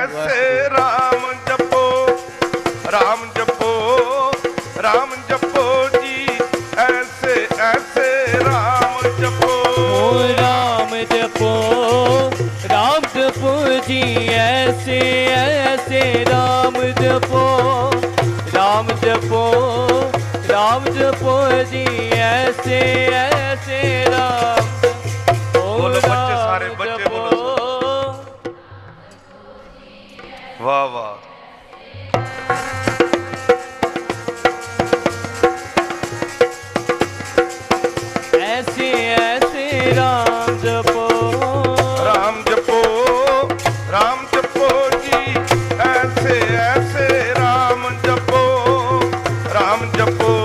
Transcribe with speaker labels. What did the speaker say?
Speaker 1: ਐਸੇ ਰਾਮ ਜਪੋ ਰਾਮ ਜਪੋ ਰਾਮ ਜਪੋ ਜੀ, ਐਸੇ ਐਸੇ ਰਾਮ ਜਪੋ।
Speaker 2: ਓ ਰਾਮ ਜਪੋ ਰਾਮ ਜਪੋ ਜੀ, ਐਸੇ ਐਸੇ ਰਾਮ ਜਪੋ। ਰਾਮ ਜਪੋ ਰਾਮ ਜਪੋ ਜੀ, ਐਸੇ ਵਾਹ ਵਾਹ। ਐਸੇ ਐਸੇ ਰਾਮ ਜਪੋ।
Speaker 1: ਰਾਮ ਜਪੋ
Speaker 2: ਰਾਮ
Speaker 1: ਜਪੋ ਜੀ।
Speaker 2: ਐਸੇ ਐਸੇ ਰਾਮ ਜਪੋ
Speaker 1: ਰਾਮ ਜਪੋ।